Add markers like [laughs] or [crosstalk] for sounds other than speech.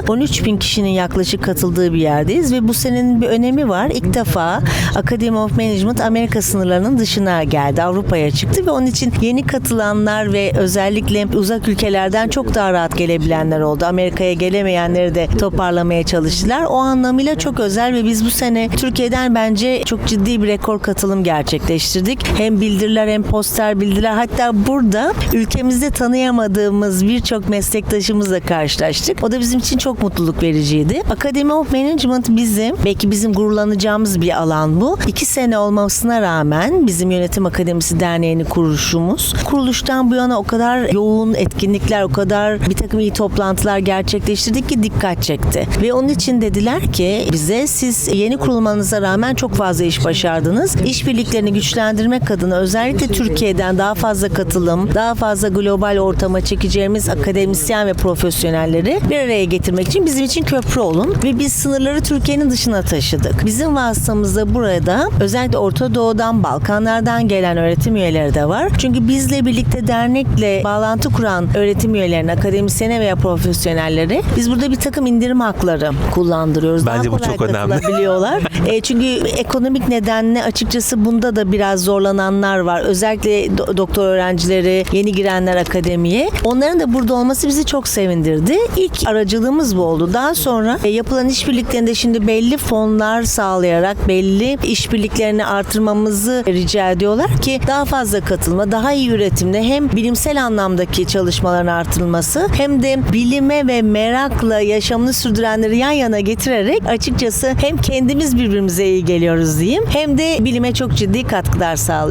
anda 13 bin kişinin yaklaşık katıldığı bir yerdeyiz ve bu senenin bir önemi var. İlk defa Academy of Management Amerika sınırlarının dışına geldi. Avrupa'ya çıktı ve onun için yeni katılanlar ve özellikle uzak ülkelerden çok daha rahat gelebilenler oldu. Amerika'ya gelemeyenleri de toparlamaya çalıştılar. O anlamıyla çok özel ve biz bu sene Türkiye'den bence çok ciddi bir rekor katılım gerçekleştirdik. Hem bildiriler hem poster bildiriler. Hatta burada ülkemizde tanıyamadığımız birçok meslektaşımızla karşılaştık. O da bizim için çok mutluluk vericiydi. Academy of Management bizim, belki bizim gururlanacağımız bir alan bu. İki sene olmasına rağmen bizim Yönetim Akademisi Derneği'ni kuruluşumuz. Kuruluştan bu yana o kadar yoğun etkinlikler, o kadar bir takım iyi toplantılar gerçekleştirdik ki dikkat çekti. Ve onun için dediler ki bize siz yeni kurulmanıza rağmen çok fazla iş başardınız. İşbirliklerini güçlendirmek adına özellikle Türkiye'den daha fazla katılım, daha fazla global ortama çekeceğimiz akademisyen ve profesyonelleri bir araya getirmek için bizim için köprü olun. Ve biz sınırları Türkiye'nin dışına taşıdık. Bizim vasıtamızda burada özellikle Orta Doğu'dan, Balkanlardan gelen öğretim üyeleri de var. Çünkü bizle birlikte dernekle bağlantı kuran öğretim üyelerine, akademisyene veya profesyonelleri biz burada bir takım indirim hakları kullandırıyoruz. Bence Daha bu çok önemli. [laughs] E, çünkü ekonomik nedenle açıkçası bunda da biraz zorlananlar var. Özellikle do- doktor öğrencileri, yeni girenler akademiye. Onların da burada olması bizi çok sevindirdi. İlk aracılığımız bu oldu. Daha sonra e, yapılan işbirliklerinde şimdi belli fonlar sağlayarak belli işbirliklerini artırmamızı rica ediyorlar ki daha fazla katılma, daha iyi üretimde hem bilimsel anlamdaki çalışmaların artırılması hem de bilime ve merakla yaşamını sürdürenleri yan yana getirerek açıkçası hem kendimiz birbirimize iyi geliyoruz diyeyim hem de bilime çok ciddi katkılar sağlıyoruz.